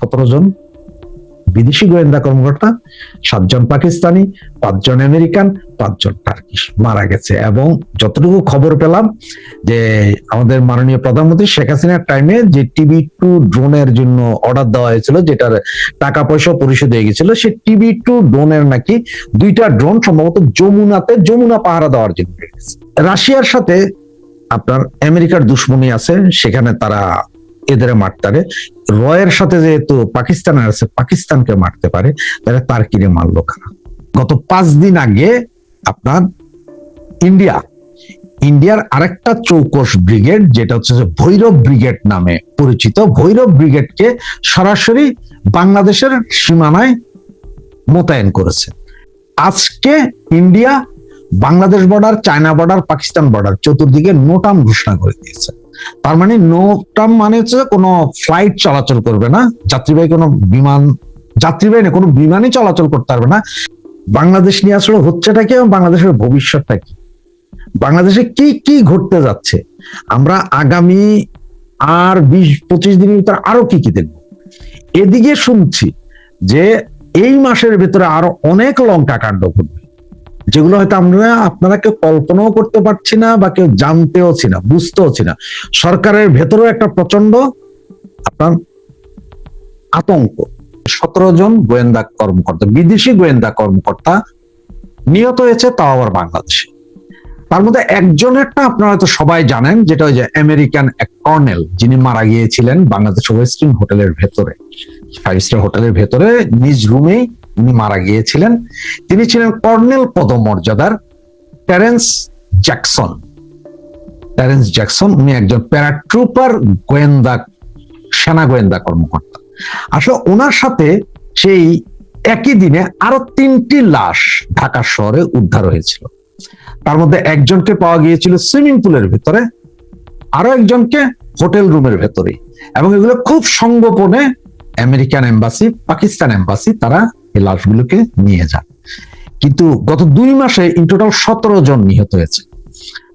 সতেরো জন বিদেশি গোয়েন্দা কর্মকর্তা, সাতজন পাকিস্তানি, পাঁচজন আমেরিকান, পাঁচজন টার্কিশ মারা গেছে। এবং যতটুকু খবর পেলাম যে আমাদের মাননীয় প্রধানমন্ত্রী শেখ হাসিনার টাইমে যে টিভি টু ড্রোনের জন্য অর্ডার দেওয়া হয়েছিল, যেটার টাকা পয়সা পরিশোধ হয়ে গেছিল, সে টিভি টু ড্রোনের নাকি দুইটা ড্রোন সম্ভবত যমুনাতে যমুনা পাহারা দেওয়ার জন্য রাশিয়ার সাথে আপনার আমেরিকার দুশ্মনী আছে, সেখানে তারা এদের মারতে পারে রয়ের সাথে যেহেতু পাকিস্তান আছে, পাকিস্তানকে মারতে পারে, তাহলে তার কিনে মারলো খানা গত পাঁচ দিন আগে আপনার ইন্ডিয়া, ইন্ডিয়ার আরেকটা চৌকস ব্রিগেড, যেটা হচ্ছে যে ভৈরব ব্রিগেড নামে পরিচিত। ভৈরব ব্রিগেডকে সরাসরি বাংলাদেশের সীমানায় মোতায়েন করেছে। আজকে India Bangladesh border China border Pakistan border চতুর্দিকে নোটাম ঘোষণা করে দিয়েছে। তার মানে নোটাম মানে হচ্ছে কোনো ফ্লাইট চলাচল করবে না, যাত্রীবাহী কোনো বিমান, যাত্রীবাহী না, কোনো বিমানই চলাচল করতে পারবে না। বাংলাদেশ নিয়ে আসলে হচ্ছেটা কি এবং বাংলাদেশের ভবিষ্যৎটা কি? বাংলাদেশে কি কি ঘটতে যাচ্ছে? আমরা আগামী আর বিশ, পঁচিশ দিনের ভিতরে আরও কি কি দেখব? এদিকে শুনছি যে এই মাসের ভিতরে আরও অনেক লঙ্কা কাণ্ড ঘটবে। যেগুলো হয়তো আমরা, আপনারা কেউ কল্পনাও করতে পারছি না বা কেউ জানতেও ছি না, বুঝতেও ছি না। সরকারের ভেতরেও একটা প্রচণ্ড আপনার আতঙ্ক। সতেরো জন গোয়েন্দা কর্মকর্তা, বিদেশি গোয়েন্দা কর্মকর্তা নিহত হয়েছে তাও আবার বাংলাদেশে। তার মধ্যে একজনেরটা আপনারা হয়তো সবাই জানেন, যেটা ওই যে আমেরিকান এক কর্নেল, যিনি মারা গিয়েছিলেন বাংলাদেশ ওয়েস্টিন হোটেলের ভেতরে। ফাইভ স্টার হোটেলের ভেতরে, নিজ রুমেই উনি মারা গিয়েছিলেন। তিনি ছিলেন কর্নেল পদমর্যাদার টেরেন্স জ্যাকসন। টেরেন্স জ্যাকসন উনি একজন প্যারাট্রুপার গোয়েন্দা, সেনা গোয়েন্দা কর্মকর্তা। আসলে ওনার সাথে সেই একই দিনে আরও তিনটি লাশ ঢাকা শহরে উদ্ধার হয়েছিল। তার মধ্যে একজনকে পাওয়া গিয়েছিল সুইমিং পুলের ভেতরে, আরও একজনকে হোটেল রুমের ভেতরে এবং এগুলো খুব সংগোপনে আমেরিকান এম্বাসি, পাকিস্তান এম্বাসি তারা এই লাশগুলোকে নিয়ে যান কিন্তু গত দুই মাসে ইন টোটাল সতেরো জন নিহত হয়েছে।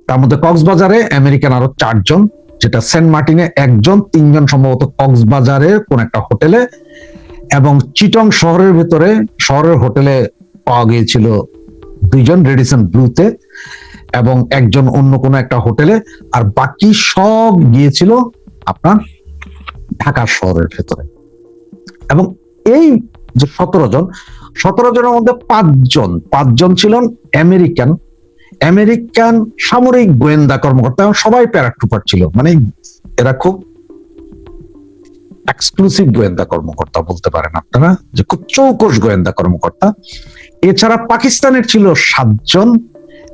তার মধ্যে কক্সবাজারে আমেরিকান আরও চারজন, যেটা সেন্ট মার্টিনে একজন, তিনজন সম্ভবত কক্সবাজারের কোন একটা হোটেলে এবং চিটং শহরের ভেতরে, শহরের হোটেলে পাওয়া গিয়েছিল দুইজন রেডিসন ব্লুতে এবং একজন অন্য কোনো একটা হোটেলে, আর বাকি সব গিয়েছিল আপনার ঢাকা শহরের ভেতরে। এবং এই যে সতেরো জন, সতেরো জনের মধ্যে পাঁচজন পাঁচজন ছিলেন আমেরিকান। আমেরিকান সামরিক গোয়েন্দা কর্মকর্তা সবাই প্যারাট্রুপার ছিল। মানে এরা খুব এক্সক্লুসিভ গোয়েন্দা কর্মকর্তা বলতে পারেন আপনারা, যে খুব চৌকস গোয়েন্দা কর্মকর্তা। এছাড়া পাকিস্তানের ছিল সাতজন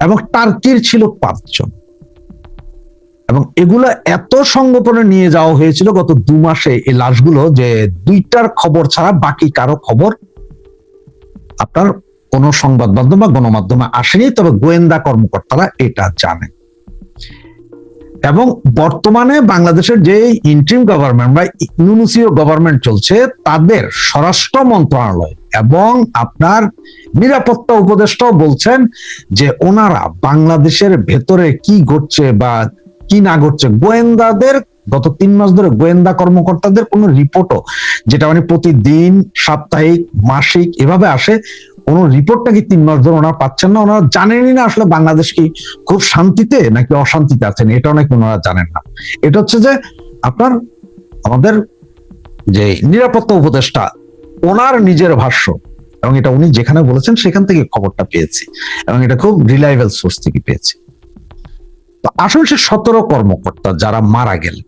এবং টার্কির ছিল পাঁচজন। এবং এগুলো এত সংগোপনে নিয়ে যাওয়া হয়েছিল গত দু মাসে এই লাশগুলো যে দুইটার খবর ছাড়া বাকি কারও খবর আপনার কোন সংবাদ মাধ্যম বা গণমাধ্যমে আসেনি, তবে গোয়েন্দা কর্মকর্তারা এটা জানে এবং বর্তমানে বাংলাদেশের যে ইন্ট্রিম গভর্নমেন্ট বা ইউনুসিও গভর্নমেন্ট চলছে, তাদের স্বরাষ্ট্র মন্ত্রণালয় এবং আপনার নিরাপত্তা উপদেষ্টাও বলছেন যে ওনারা বাংলাদেশের ভেতরে কি ঘটছে বা কি না ঘটছে, গোয়েন্দাদের গত তিন মাস ধরে গোয়েন্দা কর্মকর্তাদের কোনো রিপোর্টও, যেটা মানে প্রতিদিন, সাপ্তাহিক, মাসিক, এভাবে আসে, কোন রিপোর্ট নাকি তিন মাস ধরে ওনারা পাচ্ছেন না? ওনারা জানেনই না আসলে বাংলাদেশ কি খুব শান্তিতে নাকি অশান্তিতে আছেন, এটাও নাকি ওনারা জানেন না। এটা হচ্ছে যে আপনার, আমাদের যে নিরাপত্তা উপদেষ্টা, ওনার নিজের ভাষ্য, এবং এটা উনি যেখানে বলেছেন সেখান থেকে খবরটা পেয়েছি, এবং এটা খুব রিলায়েবল সোর্স থেকে পেয়েছি। তো আসলে সে সতেরো কর্মকর্তা যারা মারা গেলেন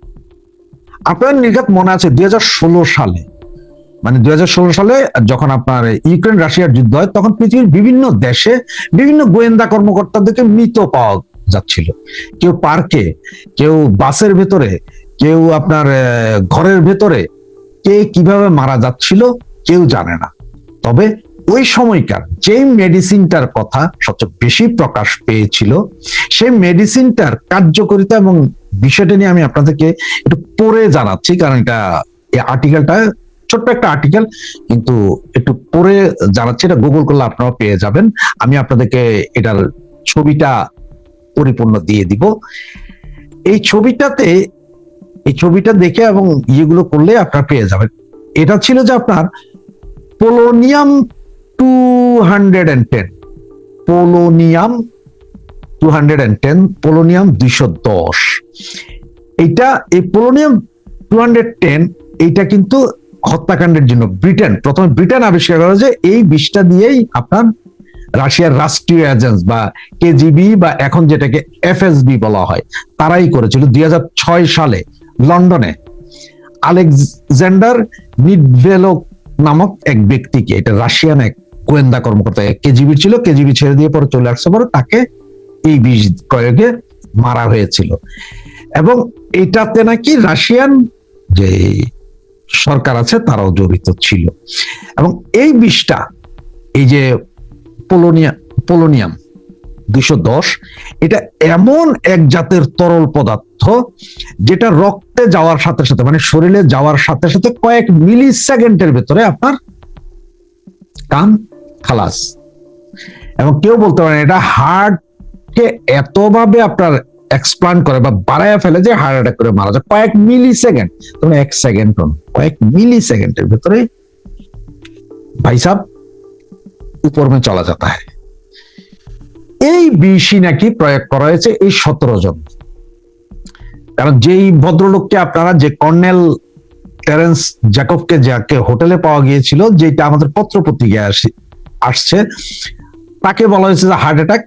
আপনার নির্ঘাত মনে আছে দুই সালে? মানে দুই সালে যখন আপনার ইউক্রেন রাশিয়ার যুদ্ধ হয়, তখন পৃথিবীর বিভিন্ন দেশে বিভিন্ন গোয়েন্দা কর্মকর্তাদেরকে মৃত পাওয়া যাচ্ছিল। কেউ পার্কে, কেউ বাসের ভেতরে, কেউ আপনার ঘরের ভেতরে কে কীভাবে মারা যাচ্ছিল কেউ জানে না। তবে ওই সময়কার যে মেডিসিনটার কথা সবচেয়ে বেশি প্রকাশ পেয়েছিল, সেই মেডিসিনটার কার্যকারিতা এবং বিষয়টা নিয়ে আমি আপনাদেরকে একটু পড়ে জানাচ্ছি, কারণ এটা আর্টিকেলটা ছোট্ট একটা আর্টিকেল কিন্তু একটু পড়ে জানাচ্ছি, এটা গুগল করলে আপনারা পেয়ে যাবেন। আমি আপনাদেরকে এটার ছবিটা পরিপূর্ণ দিয়ে দিব। এই ছবিটাতে, এই ছবিটা দেখে এবং ইয়েগুলো করলে আপনারা পেয়ে যাবেন। এটা ছিল যে আপনার polonium two hundred and ten polonium two hundred and ten polonium দুইশো দশ। এটা এই পোলোনিয়াম টু হান্ড্রেড টেন এইটা কিন্তু হত্যাকাণ্ডের জন্য ব্রিটেন, প্রথমে ব্রিটেন আবিষ্কার করা যে এই বিষটা দিয়েই আপনার রাশিয়ার রাষ্ট্রীয় এজেন্স বা কেজিবি বা এখন যেটাকে এফএসবি বলা হয়, তারাই করেছিল দুই হাজার ছয় সালে লন্ডনে। আলেকজান্ডার নিডভেলক নামক এক ব্যক্তিকে, এটা রাশিয়ান এক গোয়েন্দা কর্মকর্তা কেজিবি ছিল কেজিবি ছেড়ে দিয়ে পরে চলে আসছে, পরে তাকে এই বিষ প্রয়োগে মারা হয়েছিল। এবং এটাতে নাকি রাশিয়ান যে সরকার আছে, তারাও জড়িত ছিল। এবং এই বিষটা এই যে পোলোনিয়া, পোলোনিয়াম দুইশো দশ, এটা এমন এক জাতের তরল পদার্থ যেটা রক্তে যাওয়ার সাথে সাথে মানে শরীরে যাওয়ার সাথে সাথে কয়েক মিলি সেকেন্ডের ভেতরে আপনার কাম খালাস। এবং কেউ বলতে পারেন এটা হার্টকে এতভাবে আপনার এক্সপ্লান্ট করে বা বাড়ায় ফেলে যে হার্ট অ্যাটাক করে মারা যায়। কয়েক মিলি সেকেন্ড তখন এক সেকেন্ড কয়েক মিলি সেকেন্ডের ভেতরে ভাই সাহ উপর মে চলা যাতা হয় এই বিষই নাকি প্রয়োগ করা হয়েছে এই সতেরো জন। কারণ যেই ভদ্রলোককে আপনারা, যে কর্নেল টেরেন্স জ্যাকবকে যাকে হোটেলে পাওয়া গিয়েছিল যেটা আমাদের পত্র পত্রিকায় আসছে। তাকে বলা হয়েছে যে হার্ট অ্যাটাক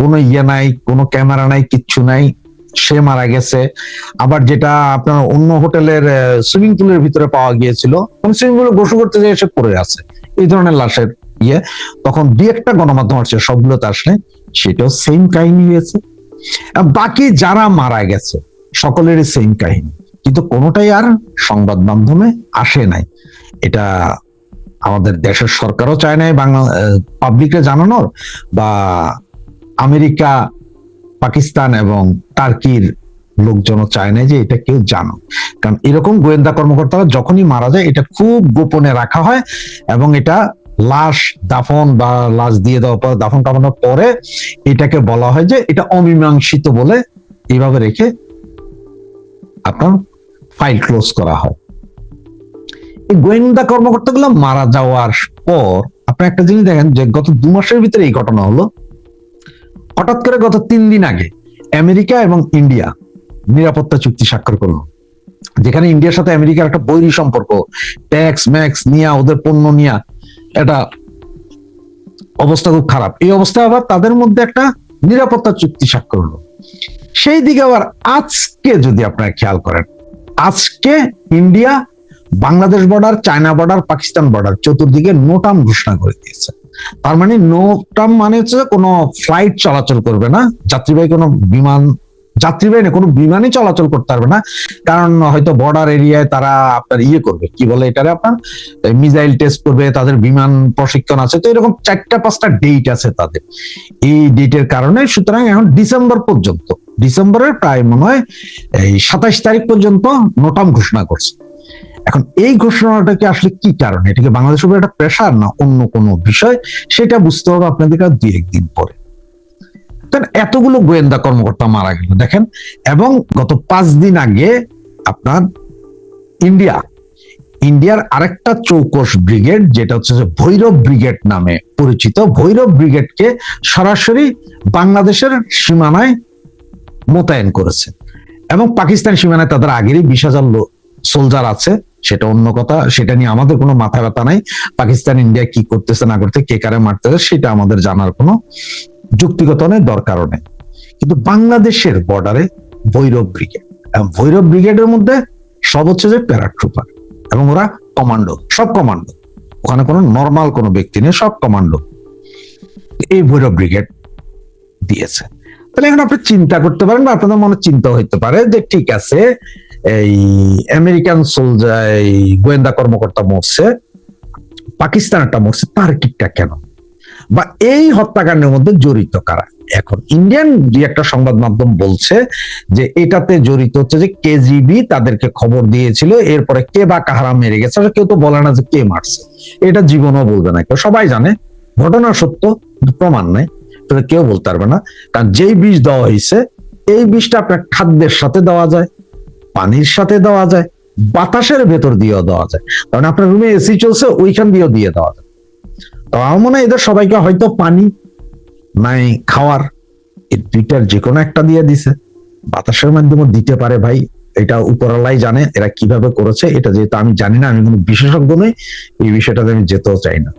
কোনো ইয়ে নাই, কোনো ক্যামেরা নাই, কিচ্ছু নাই, সে মারা গেছে। আবার যেটা আপনার অন্য হোটেলের সুইমিং পুলের ভিতরে পাওয়া গিয়েছিল সুইমিং পুলে গোসল করতে যেয়ে এসে পড়ে আছে, এই ধরনের লাশের ইয়ে। তখন দু একটা গণমাধ্যম আসছে সবগুলোতে আসলে সেটাও সেম কাহিনী হয়েছে। বাকি যারা মারা গেছে, সকলেরই সেম কাহিনী। কিন্তু কোনোটাই আর সংবাদ মাধ্যমে আসে নাই। এটা আমাদের দেশের সরকারও চায় নাই বাংলা পাবলিককে জানানোর, বা আমেরিকা, পাকিস্তান এবং টার্কির লোকজনও চায় না যে এটা কেউ জানো কারণ এরকম গোয়েন্দা কর্মকর্তারা যখনই মারা যায়, এটা খুব গোপনে রাখা হয় এবং এটা লাশ দাফন বা লাশ দিয়ে দেওয়ার পর, দাফন কামানোর পরে এটাকে বলা হয় যে এটা অমীমাংসিত বলে এইভাবে রেখে আপনার ফাইল ক্লোজ করা হয়। এই গোয়েন্দা কর্মকর্তাগুলো মারা যাওয়ার পর আপনি একটা জিনিস দেখেন যে গত দু মাসের ভিতরে এই ঘটনা হলো। হঠাৎ করে গত তিন দিন আগে আমেরিকা এবং ইন্ডিয়া নিরাপত্তা চুক্তি স্বাক্ষর করল। যেখানে ইন্ডিয়ার সাথে আমেরিকার একটা বৈরী সম্পর্ক, ট্যাক্স, ম্যাক্স নিয়া, ওদের পণ্য নিয়া, এটা অবস্থা খুব খারাপ। এই অবস্থায় আবার তাদের মধ্যে একটা নিরাপত্তা চুক্তি স্বাক্ষর হলো। সেই দিকে আবার আজকে যদি আপনারা খেয়াল করেন, আজকে India Bangladesh border China border Pakistan border চতুর্দিকে নোটাম ঘোষণা করে দিয়েছে। তার মানে নোটাম মানে হচ্ছে কোনো ফ্লাইট চলাচল করবে না, যাত্রীবাহী কোনো বিমান, যাত্রীবাহী না, কোনো বিমানই চলাচল করতে পারবে না, কারণ হয়তো বর্ডার এরিয়ায় তারা আপনার ইয়ে করবে। কি বলে এটারে আপনার? মিসাইল টেস্ট করবে, তাদের বিমান প্রশিক্ষণ আছে, তো এরকম চারটা পাঁচটা ডেট আছে তাদের। এই ডেটের কারণে সুতরাং এখন ডিসেম্বর পর্যন্ত, ডিসেম্বরের প্রায় মনে হয় এই সাতাইশ তারিখ পর্যন্ত নোটাম ঘোষণা করছে। এখন এই ঘোষণাটাকে আসলে কি কারণে? এটাকে বাংলাদেশের উপর একটা প্রেশার না অন্য কোনো বিষয়? সেটা বুঝতে হবে আপনাদেরকে দুই একদিন পরে। এতগুলো গোয়েন্দা কর্মকর্তা মারা গেল, দেখেন। এবং গত পাঁচ দিন আগে আপনার ইন্ডিয়া, ইন্ডিয়ার আরেকটা চৌকস ব্রিগেড, যেটা হচ্ছে যে ভৈরব ব্রিগেড নামে পরিচিত, ভৈরব ব্রিগেডকে সরাসরি বাংলাদেশের সীমানায় মোতায়েন করেছে। এবং পাকিস্তান সীমানায় তাদের আগেরই বিশ হাজার সোলজার আছে। সেটা অন্য কথা, সেটা নিয়ে আমাদের কোনো মাথা ব্যথা নাই। পাকিস্তান, ইন্ডিয়া কি করতেছে, না করতে কে কারে মারতেছে, সেটা আমাদের জানার কোনো যুক্তিগত নেই, দরকারও নেই। কিন্তু বাংলাদেশের বর্ডারে ভৈরব ব্রিগেড ভৈরব ব্রিগেডের মধ্যে সব হচ্ছে যে প্যারাট্রুপার এবং ওরা কমান্ডো সব কমান্ডো ওখানে কোনো নর্মাল কোনো ব্যক্তি নেই, সব কমান্ডো এই ভৈরব ব্রিগেড দিয়েছে। তাহলে এখন আপনি চিন্তা করতে পারেন বা আপনাদের মনে চিন্তা হইতে পারে যে ঠিক আছে এই আমেরিকান এই গোয়েন্দা কর্মকর্তা মরছে পাকিস্তানটা মরছে, তার কিকটা কেন? বা এই হত্যাকাণ্ডের মধ্যে জড়িত কারা? এখন ইন্ডিয়ান যে একটা সংবাদ মাধ্যম বলছে যে এটাতে জড়িত হচ্ছে যে কেজিবি তাদেরকে খবর দিয়েছিল, এরপরে কে বা কাহারা মেরে গেছে কেউ তো বলে না যে কে মারছে। এটা জীবনও বলবে না কেউ। সবাই জানে, ঘটনা সত্য, প্রমাণ নাই কেউ বলতে পারবে না। কারণ যেই বিষ দেওয়া হয়েছে, এই বিষটা আপনার খাদ্যের সাথে দেওয়া যায়। পানির সাথে দেওয়া যায়, বাতাসের ভেতর দিয়েও দেওয়া যায়। কারণ আপনার রুমে এসি চলছে, ওইখান দিয়েও দিয়ে দেওয়া যায়। তো আমার মনে হয় এদের সবাইকে হয়তো পানি নাই, খাওয়ার এই দুইটার যে কোনো একটা দিয়ে দিছে। বাতাসের মাধ্যমে দিতে পারে ভাই, এটা উপরালাই জানে এরা কীভাবে করেছে, এটা যেহেতু আমি জানি না, আমি কোনো বিশেষজ্ঞ নই, এই বিষয়টাতে আমি যেতেও চাই না।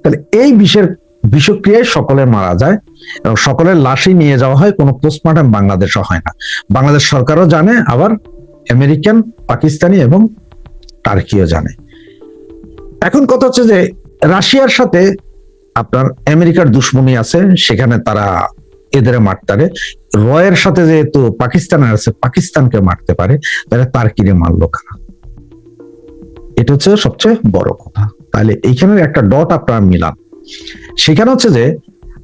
তাহলে এই বিষের বিষক্রিয়ায় সকলে মারা যায় এবং সকলের লাশই নিয়ে যাওয়া হয়, কোনো পোস্টমর্টম বাংলাদেশে হয় না। বাংলাদেশ সরকারও জানে, আবার আমেরিকান, পাকিস্তানি এবং টার্কিও জানে। এখন কথা হচ্ছে যে, রাশিয়ার সাথে আপনার আমেরিকার দুশ্মনী আছে, সেখানে তারা এদের মারতারে রয়ের সাথে যেহেতু পাকিস্তানের আছে, পাকিস্তানকে মারতে পারে, তাহলে তার কিনে মারলো কারা? এটা হচ্ছে সবচেয়ে বড় কথা। তাহলে এইখানের একটা ডট আপনারা মিলান। সেখানে হচ্ছে যে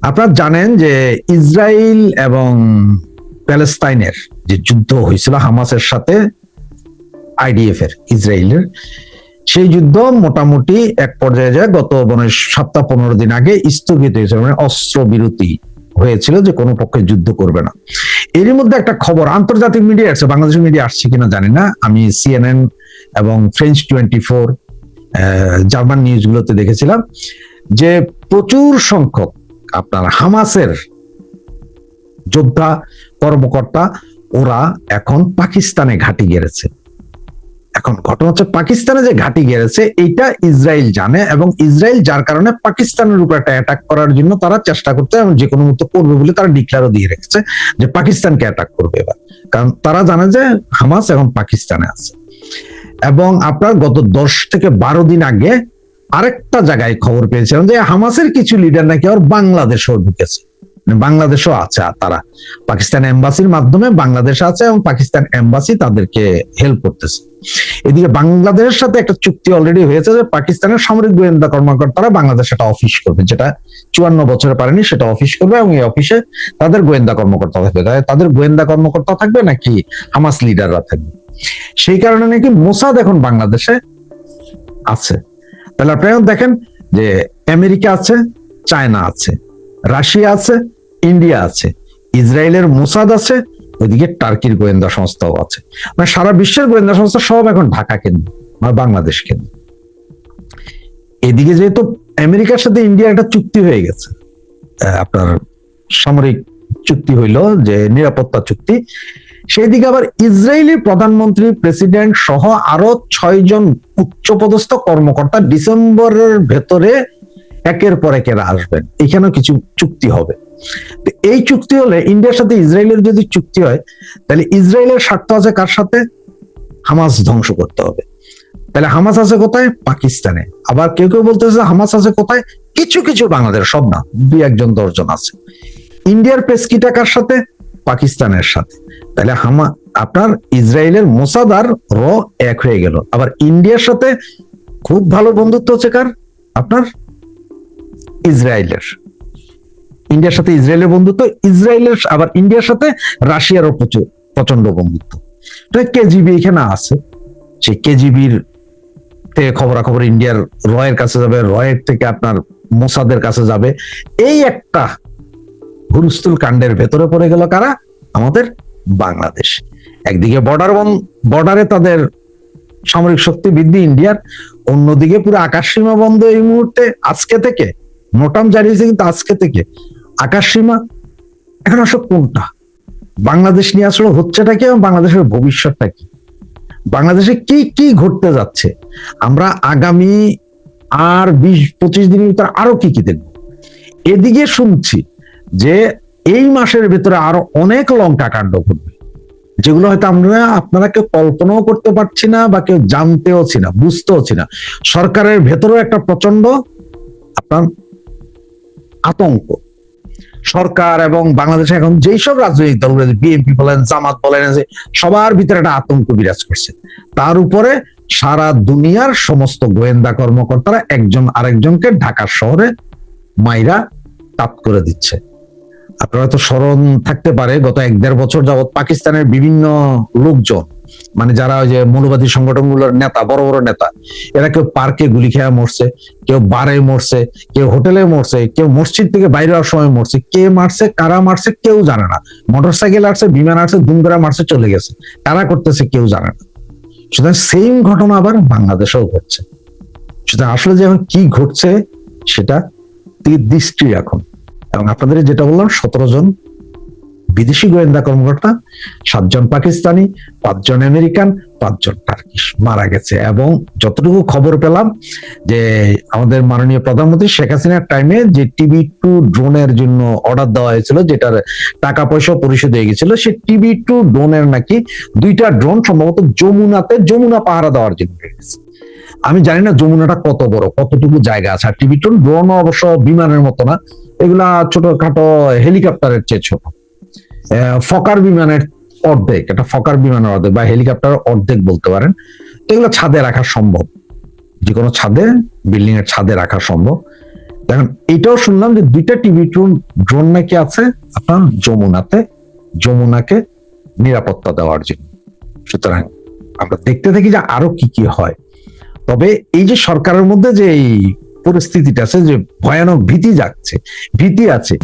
আপনারা জানেন যে ইসরায়েল এবং প্যালেস্তাইনের যে যুদ্ধ হয়েছিল হামাসের সাথে আইডিএফ এর ইসরায়েলের সেই যুদ্ধ মোটামুটি এক পর্যায়ে যায়। গত মানে সপ্তাহ পনেরো দিন আগে স্থগিত হয়েছিল মানে অস্ত্র বিরতি হয়েছিল যে কোনো পক্ষে যুদ্ধ করবে না। এরই মধ্যে একটা খবর, আন্তর্জাতিক মিডিয়া আসছে, বাংলাদেশের মিডিয়া আসছে কিনা জানি না। আমি সিএনএন এবং ফ্রেঞ্চ টোয়েন্টি ফোর জার্মান নিউজগুলোতে দেখেছিলাম। যে প্রচুর সংখ্যক আপনার হামাসের যোদ্ধা, কর্মকর্তা, ওরা এখন পাকিস্তানে ঘাঁটি গেড়েছে। এখন ঘটনা হচ্ছে পাকিস্তানে যে ঘাঁটি গেড়েছে, এইটা ইসরায়েল জানে এবং ইসরায়েল যার কারণে পাকিস্তানের উপর একটা অ্যাটাক করার জন্য তারা চেষ্টা করতে এবং যে কোনো মুহূর্তে করবে বলে তারা ডিক্লারও দিয়ে রেখেছে যে পাকিস্তানকে অ্যাটাক করবে এবার। কারণ তারা জানে যে হামাস এখন পাকিস্তানে আছে। এবং আপনার গত দশ থেকে বারো দিন আগে আরেকটা জায়গায় খবর পেয়েছিলাম যে হামাসের কিছু লিডার নাকি আবার বাংলাদেশেও ঢুকেছে। মানে বাংলাদেশও আছে তারা। পাকিস্তান এম্বাসির মাধ্যমে বাংলাদেশ আছে এবং পাকিস্তান এম্বাসি তাদেরকে হেল্প করতেছে। এদিকে বাংলাদেশের সাথে একটা চুক্তি অলরেডি হয়েছে যে পাকিস্তানের সামরিক গোয়েন্দা কর্মকর্তারা বাংলাদেশে একটা অফিস করবে, যেটা চুয়ান্ন বছরে পারেনি সেটা অফিস করবে এবং এই অফিসে তাদের গোয়েন্দা কর্মকর্তা থাকবে। তাদের গোয়েন্দা কর্মকর্তা থাকবে নাকি হামাস লিডাররা থাকবে? সেই কারণে নাকি মোসাদ এখন বাংলাদেশে আছে। তাহলে আপনি দেখেন যে আমেরিকা আছে, চায়না আছে, রাশিয়া আছে, ইন্ডিয়া আছে, ইসরায়েলের মোসাদ আছে, ওইদিকে টার্কির গোয়েন্দা সংস্থাও আছে। মানে সারা বিশ্বের গোয়েন্দা সংস্থা সব এখন ঢাকা কেন্দ্র, বা বাংলাদেশ কেন্দ্র। এদিকে যেহেতু আমেরিকার সাথে ইন্ডিয়ার একটা চুক্তি হয়ে গেছে আপনার সামরিক চুক্তি হইল যে নিরাপত্তা চুক্তি সেই দিকে আবার ইসরায়েলি প্রধানমন্ত্রী প্রেসিডেন্ট সহ আরও ছয় জন উচ্চপদস্থ কর্মকর্তা ডিসেম্বরের ভেতরে একের পর একের আসবেন। এখানেও কিছু চুক্তি হবে। এই চুক্তি হলে ইন্ডিয়ার সাথে ইসরায়েলের যদি চুক্তি হয়, তাহলে ইসরায়েলের স্বার্থ আছে কার সাথে? হামাস ধ্বংস করতে হবে। তাহলে হামাস আছে কোথায়? পাকিস্তানে। আবার কেউ কেউ বলতেছে হামাস আছে কোথায়? কিছু কিছু বাংলাদেশ সব না, দুই একজন, দশজন আছে। ইন্ডিয়ার পেস্কিটা কার সাথে? পাকিস্তানের সাথে। তাহলে হামা, আপনার ইসরায়েলের মোসাদ আর র এক হয়ে গেল। আবার ইন্ডিয়ার সাথে খুব ভালো বন্ধুত্ব হচ্ছে কার? আপনার ইসরায়েলের। ইন্ডিয়ার সাথে ইসরায়েলের বন্ধুত্ব, ইসরায়েলের আবার ইন্ডিয়ার সাথে রাশিয়ারও প্রচুর প্রচণ্ড বন্ধুত্ব। কেজিবি এখানে আছে। সেই কেজিবির থেকে খবরাখবর ইন্ডিয়ার রয়ের কাছে যাবে, রয়ের থেকে আপনার মোসাদের কাছে যাবে। এই একটা হুলস্থুল কাণ্ডের ভেতরে পড়ে গেল কারা? আমাদের বাংলাদেশ। একদিকে বর্ডার বর্ডারে তাদের সামরিক শক্তি বৃদ্ধি ইন্ডিয়ার, অন্যদিকে পুরো আকাশ সীমা বন্ধ এই মুহূর্তে, আজকে থেকে নোটাম জারি হয়েছে কিন্তু আজকে থেকে, আকাশ সীমা এখন আসলে কোনটা? বাংলাদেশ নিয়ে আসলে হচ্ছেটা কি এবং বাংলাদেশের ভবিষ্যৎটা কি? বাংলাদেশে কি কি ঘটতে যাচ্ছে? আমরা আগামী আর বিশ, পঁচিশ দিনের ভিতরে আরও কি কি দেখব? এদিকে শুনছি যে এই মাসের ভিতরে আরও অনেক লঙ্কা কাণ্ড ঘটবে, যেগুলো হয়তো আমরা, আপনারা কেউ কল্পনাও করতে পারছি না বা কেউ জানতেও না, বুঝতেও না। সরকারের ভেতরেও একটা প্রচণ্ড আপনার আতঙ্ক। সরকার এবং বাংলাদেশে এখন যেই সব রাজনৈতিক দল বিএনপি বলেন, জামাত বলেন সবার ভিতরে একটা আতঙ্ক বিরাজ করছে। তার উপরে সারা দুনিয়ার সমস্ত গোয়েন্দা কর্মকর্তারা একজন আরেকজনকে ঢাকা শহরে মাইরা তাপ করে দিচ্ছে। আপনারা তো স্মরণ থাকতে পারে, গত এক দেড় বছর যাবৎ পাকিস্তানের বিভিন্ন লোকজন মানে যারা ওই যে মৌলবাদী সংগঠনগুলোর নেতা, বড় বড় নেতা, এরা কেউ পার্কে গুলি খেয়া মরছে, কেউ বারে মরছে, কেউ হোটেলে মরছে, কেউ মসজিদ থেকে বাইরে হওয়ার সময় মরছে, কে মারছে, কারা মারছে কেউ জানে না। মোটর সাইকেল আসছে, বিমান আসছে দুমদরা মারছে, চলে গেছে। কারা করতেছে কেউ জানে না। সুতরাং সেম ঘটনা আবার বাংলাদেশেও ঘটছে। সুতরাং আসলে যে এখন কি ঘটছে, সেটা দৃষ্টি রাখুন। এবং আপনাদের যেটা বললাম, সতেরো জন বিদেশি গোয়েন্দা কর্মকর্তা সাতজন পাকিস্তানি পাঁচজন আমেরিকান পাঁচজন টার্কিশ মারা গেছে। এবং যতটুকু খবর পেলাম যে আমাদের মাননীয় প্রধানমন্ত্রী শেখ হাসিনার টাইমে যে টিভি টু ড্রোনের জন্য অর্ডার দেওয়া হয়েছিল, যেটার টাকা পয়সা পরিশোধ হয়ে গেছিল, সে টিভি টু ড্রোনের নাকি দুইটা ড্রোন সম্ভবত যমুনাতে যমুনা পাহারা দেওয়ার জন্য গেছে। আমি জানি না যমুনাটা কত বড়, কতটুকু জায়গা আছে। আর টিভি টু ড্রোন অবশ্য বিমানের মতো না। এগুলা ছোটখাটো হেলিকপ্টারের চেয়ে ছোট। ফকার বিমানের অর্ধেক, এটা ফকার বিমানের অর্ধেক বা হেলিকপ্টার অর্ধেক বলতে পারেন তো এগুলো ছাদে রাখা সম্ভব। যে কোনো ছাদে বিল্ডিং এর ছাদে রাখা সম্ভব। দেখেন, এটাও শুনলাম যে দুইটা টিভি ট্রোন ড্রোন নাকি আছে, আপনার যমুনাতে, যমুনাকে নিরাপত্তা দেওয়ার জন্য। সুতরাং আমরা দেখতে থাকি যে আরও কি কি হয়। তবে এই যে সরকারের মধ্যে যে এই পরিস্থিতিটা আছে যে ভয়ানক ভীতি যাচ্ছে ভীতি আছে।